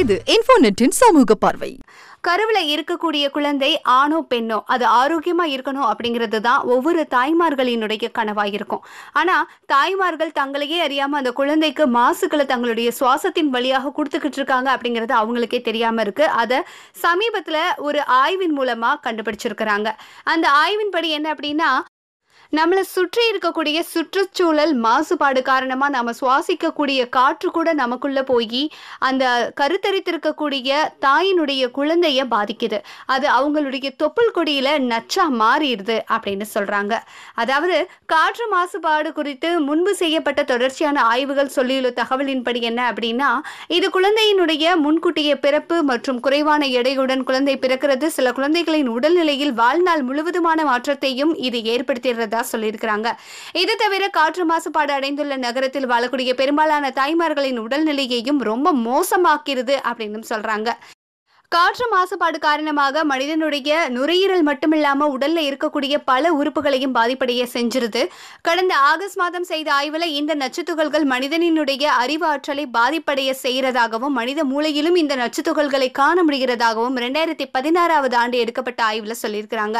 இது இன்ஃபோநெட்டின் சமூக பார்வை. கருவில் இருக்கக்கூடிய குழந்தை ஆணோ பெண்ணோ அது ஆரோக்கியமாக இருக்கணும் அப்படிங்கிறது தான் ஒவ்வொரு தாய்மார்களினுடைய கனவாக இருக்கும் ஆனால் தாய்மார்கள் தங்களையே அறியாமல் அந்த குழந்தைக்கு மாசுக்களை தங்களுடைய சுவாசத்தின் வழியாக கொடுத்துக்கிட்டு இருக்காங்க அப்படிங்கிறது அவங்களுக்கே தெரியாமல் இருக்குது அதை சமீபத்தில் ஒரு ஆய்வின் மூலமாக கண்டுபிடிச்சிருக்கிறாங்க. அந்த ஆய்வின்படி என்ன அப்படின்னா நம்மளை சுற்றி இருக்கக்கூடிய சுற்றுச்சூழல் மாசுபாடு காரணமாக நம்ம சுவாசிக்கக்கூடிய காற்று கூட நமக்குள்ளே போய் அந்த கருத்தரித்திருக்கக்கூடிய தாயினுடைய குழந்தைய பாதிக்குது. அது அவங்களுடைய தொப்புள் கொடியில் நச்சா மாறிடுது அப்படின்னு சொல்கிறாங்க அதாவது காற்று மாசுபாடு குறித்து முன்பு செய்யப்பட்ட தொடர்ச்சியான ஆய்வுகள் சொல்லியுள்ள தகவலின்படி என்ன அப்படின்னா இது குழந்தையினுடைய முன்கூட்டிய பிறப்பு மற்றும் குறைவான எடையுடன் குழந்தை பிறக்கிறது. சில குழந்தைகளின் உடல்நிலையில் வாழ்நாள் முழுவதுமான மாற்றத்தையும் இது ஏற்படுத்திடுறதா சொல்லியிருக்கிறாங்க. இது தவிர காற்று மாசுபாடு அடைந்துள்ள நகரத்தில் வாழக்கூடிய பெரும்பாலான தாய்மார்களின் உடல்நிலையையும் ரொம்ப மோசமாக்கிறது அப்படின்னு சொல்றாங்க. காற்று மாசுபாடு காரணமாக மனிதனுடைய நுரையீரல் மட்டுமில்லாம உடல்ல இருக்கக்கூடிய பல உறுப்புகளையும் பாதிப்படைய செஞ்சிருது. கடந்த ஆகஸ்ட் மாதம் செய்த ஆய்வுல இந்த நச்சுத்துகள்கள் மனிதனினுடைய அறிவாற்றலை பாதிப்படைய செய்யறதாகவும் மனித மூளையிலும் இந்த நச்சுத்துகள்களை காண முடிகிறதாகவும் ரெண்டாயிரத்தி பதினாறாவது ஆண்டு எடுக்கப்பட்ட ஆய்வுல சொல்லியிருக்கிறாங்க.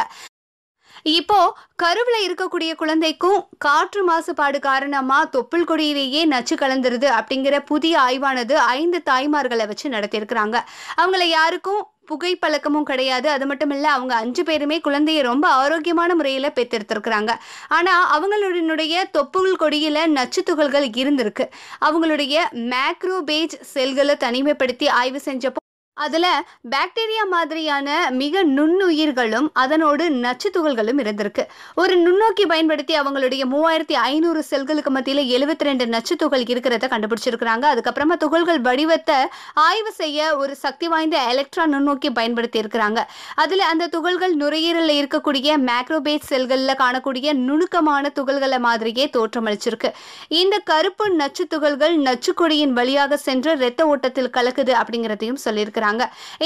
இப்போ கருவில் இருக்கக்கூடிய குழந்தைக்கும் காற்று மாசுபாடு காரணமாக தொப்புள் கொடியிலேயே நச்சு கலந்துருது அப்படிங்கிற புதிய ஆய்வானது ஐந்து தாய்மார்களை வச்சு நடத்தியிருக்கிறாங்க. அவங்கள யாருக்கும் புகைப்பழக்கமும் கிடையாது. அது மட்டும் இல்லை அவங்க அஞ்சு பேருமே குழந்தைய ரொம்ப ஆரோக்கியமான முறையில் பெற்றெடுத்திருக்கிறாங்க ஆனால் அவங்களுடைய தொப்புள் கொடியில் நச்சு துகள்கள் இருந்திருக்கு. அவங்களுடைய மேக்ரோபேஜ் செல்களை தனிமைப்படுத்தி ஆய்வு செஞ்சப்போ அதில் பாக்டீரியா மாதிரியான மிக நுண்ணுயிர்களும் அதனோடு நச்சு துகள்களும் இருந்திருக்கு. ஒரு நுண்ணோக்கி பயன்படுத்தி அவங்களுடைய மூவாயிரத்தி ஐநூறு செல்களுக்கு மத்தியில் எழுபத்தி ரெண்டு நச்சு துகள் இருக்கிறத கண்டுபிடிச்சிருக்கிறாங்க. அதுக்கப்புறமா துகள்கள் வடிவத்தை ஆய்வு செய்ய ஒரு சக்தி வாய்ந்த எலக்ட்ரான் நுண்ணோக்கி பயன்படுத்தி இருக்கிறாங்க. அதில் அந்த துகள்கள் நுரையீரலில் இருக்கக்கூடிய மேக்ரோபேட் செல்களில் காணக்கூடிய நுணுக்கமான துகள்களை மாதிரியே தோற்றமளிச்சிருக்கு. இந்த கருப்பு நச்சு துகள்கள் நச்சுக்கொடியின் வழியாக சென்று இரத்த ஓட்டத்தில் கலக்குது அப்படிங்கிறதையும் சொல்லியிருக்கிறாங்க.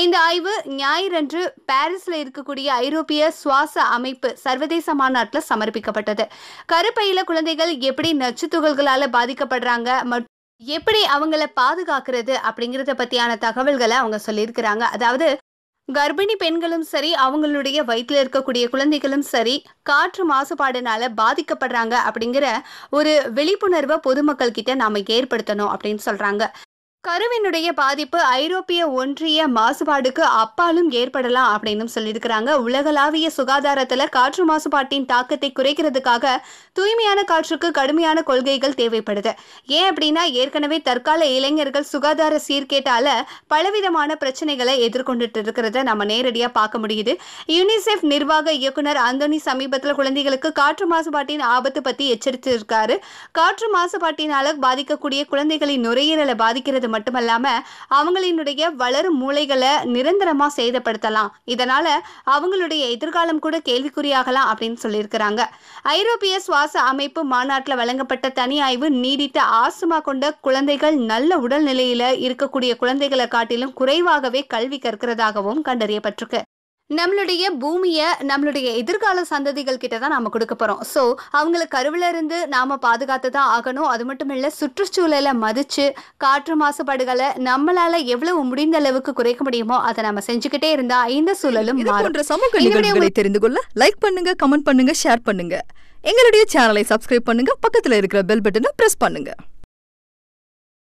இந்த ஆய்வு ஞாயிறன்று பாரிஸ்ல இருக்கக்கூடிய ஐரோப்பிய சுவாச அமைப்பு சர்வதேச மாநாட்டில் சமர்ப்பிக்கப்பட்டது. கருப்பையில குழந்தைகள் எப்படி நச்சு துகள்களால் பாதிக்கப்படுறாங்க மற்றும் எப்படி அவங்கள பாதுகாக்கிறது அப்படிங்கறத பத்தியான தகவல்களை அவங்க சொல்லியிருக்கிறாங்க. அதாவது கர்ப்பிணி பெண்களும் சரி அவங்களுடைய வயிற்றுல இருக்கக்கூடிய குழந்தைகளும் சரி காற்று மாசுபாடுனால பாதிக்கப்படுறாங்க அப்படிங்கிற ஒரு விழிப்புணர்வை பொதுமக்கள் கிட்ட நாம ஏற்படுத்தணும் அப்படின்னு சொல்றாங்க. கருவினுடைய பாதிப்பு ஐரோப்பிய ஒன்றிய மாசுபாடுக்கு அப்பாலும் ஏற்படலாம் அப்படின்னு சொல்லியிருக்கிறாங்க. உலகளாவிய சுகாதாரத்தில் காற்று மாசுபாட்டின் தாக்கத்தை குறைக்கிறதுக்காக தூய்மையான காற்றுக்கு கடுமையான கொள்கைகள் தேவைப்படுது. ஏன் அப்படின்னா ஏற்கனவே தற்கால இளைஞர்கள் சுகாதார சீர்கேட்டால பலவிதமான பிரச்சனைகளை எதிர்கொண்டுட்டு இருக்கிறத நம்ம நேரடியாக பார்க்க முடியுது. யுனிசெஃப் நிர்வாக இயக்குனர் அந்தோனி சமீபத்தில் குழந்தைகளுக்கு காற்று மாசுபாட்டின் ஆபத்து பற்றி எச்சரித்திருக்காரு. காற்று மாசுபாட்டினால பாதிக்கக்கூடிய குழந்தைகளின் நுரையீரலை பாதிக்கிறது மட்டுமல்லாம அவங்களினுடைய வளரும் மூளைகளை நிரந்தரமா சேதப்படுத்தலாம். இதனால அவங்களுடைய எதிர்காலம் கூட கேள்விக்குறியாகலாம் அப்படின்னு சொல்லியிருக்கிறாங்க. ஐரோப்பிய சுவாச அமைப்பு மாநாட்டில் வழங்கப்பட்ட தனி ஆய்வு நீடித்த ஆஸ்துமா கொண்ட குழந்தைகள் நல்ல உடல்நிலையில இருக்கக்கூடிய குழந்தைகளை காட்டிலும் குறைவாகவே கல்வி கற்கிறதாகவும் கண்டறியப்பட்டிருக்கு. நம்மளுடைய பூமியை நம்மளுடைய எதிர்கால சந்ததிகள் கிட்ட தான் நாம கொடுக்க போறோம். ஸோ அவங்கள கருவில இருந்து நாம பாதுகாத்து தான் ஆகணும். அது மட்டும் இல்ல சுற்றுச்சூழலை மதிச்சு காற்று மாசுபாடுகளை நம்மளால எவ்வளவு முடிந்த அளவுக்கு குறைக்க முடியுமோ அதை நம்ம செஞ்சுக்கிட்டே இருந்தா இந்த சூழலும் போன்ற சமூக நிகழ்வுகளை தெரிந்து கொள்ள லைக் பண்ணுங்க கமெண்ட் பண்ணுங்க ஷேர் பண்ணுங்க. எங்களுடைய சேனலை சப்ஸ்கிரைப் பண்ணுங்க பக்கத்துல இருக்கிற பெல் பட்டனை பிரஸ் பண்ணுங்க.